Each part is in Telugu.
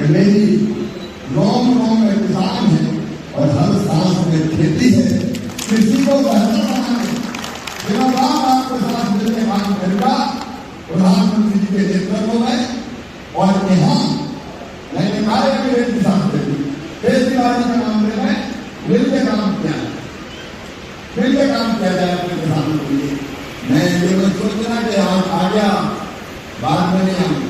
कि मेरी रोम रोम में किसान है और हर सांस में खेती है। कृषि को बेहतर बनाने, मेरा बाप आपके साथ मिलकर काम करेगा प्रधानमंत्री जी के नेतृत्व में और यहाँ मैंने कार्य मेरे किसान से भी खेती के मामले में मिलकर काम किया। मिलकर काम किया जाए अपने किसानों के लिए। मैं ये मत सोचना कि आ गया, बाद में नहीं आऊँगा। मैं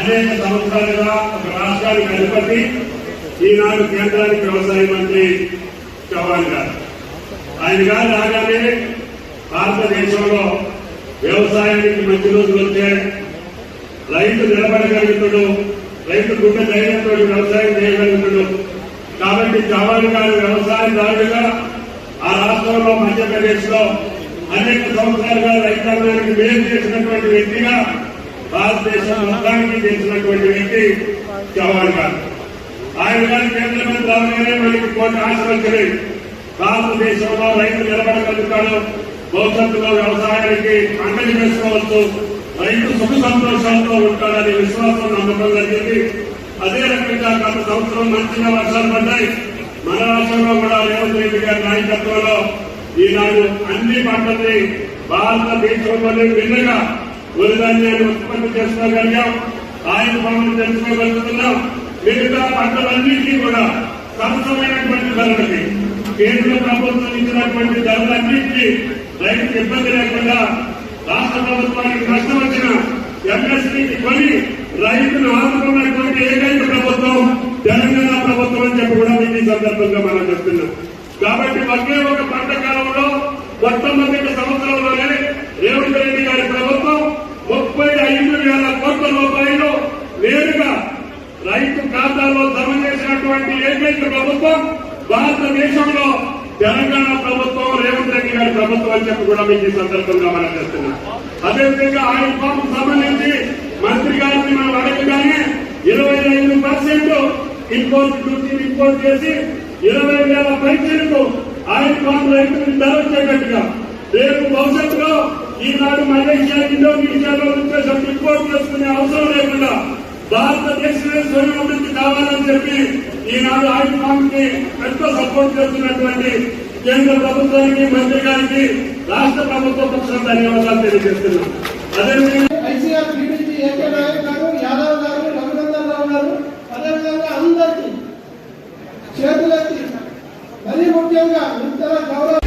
అనేక సంవత్సరాలుగా ఒక రాష్ట్రానికి అధిపతి ఈనాడు కేంద్రానికి వ్యవసాయ మంత్రి చౌహాన్ గారు. ఆయన గారు రాగానే భారతదేశంలో వ్యవసాయానికి మంచి రోజులు వచ్చాయి రైతు నిలబడగలుగుతాడు రైతు గుండె ధైర్యంతో వ్యవసాయం చేయగలుగుతాడు. కాబట్టి చౌహాన్ గారు వ్యవసాయదారుడిగా ఆ రాష్ట్రంలో మధ్యప్రదేశ్లో అనేక సంవత్సరాలుగా రైతాంగానికి మేలు చేసినటువంటి వ్యక్తిగా భారతదేశం మొత్తానికి చేసినటువంటి వ్యక్తి జవహర్ గారు. ఆయన గారు కేంద్ర మంత్రి అవగానే మనకి కోటి ఆశలు భారతదేశంలో రైతు నిలబడగలుగుతాడు. భవిష్యత్తులో వ్యవసాయానికి అంగడి వేసుకోవచ్చు. రైతు సుఖ సంతోషాలతో ఉంటాడనే విశ్వాసం నమ్మకం జరిగింది అదే రకంగా గత సంవత్సరం మంచిగా వర్షాలు పడ్డాయి. మన రాష్ట్రంలో కూడా రేవంత్ రెడ్డి గారి నాయకత్వంలో ఈనాడు అన్ని పంటల్ని భారతదేశంలోనే విన్నగా వరి ఉత్పత్తి చేసుకోగలిగాం. ఆయన పనులు తెలుసుకోగలుగుతున్నాం మిగతా పంటలన్నింటినీ కూడా సమసమైనటువంటి ధరలకి కేంద్ర ప్రభుత్వం ఇచ్చినటువంటి ధరలన్నింటినీ రైతుకు ఇబ్బంది లేకుండా రాష్ట్ర ప్రభుత్వానికి నష్టం వచ్చిన ఎంఎస్పీకి కొని రైతులు ఆదుకున్నటువంటి ఏకైక ప్రభుత్వం తెలంగాణ ప్రభుత్వం అని చెప్పి కూడా మీకు ఈ సందర్భంగా మనం చెప్తున్నాం. కాబట్టి ఒకే ఒక పంట కాలంలో మొట్టమొదటి సంవత్సరంలోనే రేవంత్ రెడ్డి గారి ప్రభుత్వం ముప్పై ఐదు వేల కోట్ల రూపాయలు నేరుగా రైతు ఖాతాలో జమ ఉన్నటువంటి ఏకైక ప్రభుత్వం భారతదేశంలో తెలంగాణ ప్రభుత్వం రేవంత్ రెడ్డి గారి ప్రభుత్వం అని చెప్పి కూడా మీకు ఈ సందర్భంగా మనం చేస్తున్నాం అదేవిధంగా ఆయన పంప్ సంబంధించి మంత్రి గారిని మనం అడగగానే ఇరవై ఐదు పర్సెంట్ ఇంపోర్ట్ డ్యూటీ ఇంపోర్ట్ చేసి ఇరవై వేల పైసలకు ఆయన పాపం రైతులకు ధర వచ్చేటట్టుగా రేపు భవిష్యత్తులో ఈనాడు మలేషియా ఇండోనేషియాలో నుంచి ఇంపోర్ట్ చేసుకునే అవసరం లేకుండా భారతదేశమే స్వయం కావాలని చెప్పి ఈనాడు ఆయుష్ పంప్కి పెద్ద సపోర్ట్ చేస్తున్నటువంటి కేంద్ర ప్రభుత్వానికి మంత్రి గారికి రాష్ట్ర ప్రభుత్వ పక్షం ధన్యవాదాలు తెలియజేస్తున్నాం. అదేవిధంగా ఐసీఆర్ బీడీజీ ఏకే నాయక్ గారు యాదవ్ గారు రఘునందన్ రావు గారు అదేవిధంగా అందరికీ చేతులెత్తి మరీ ముఖ్యంగా గౌరవ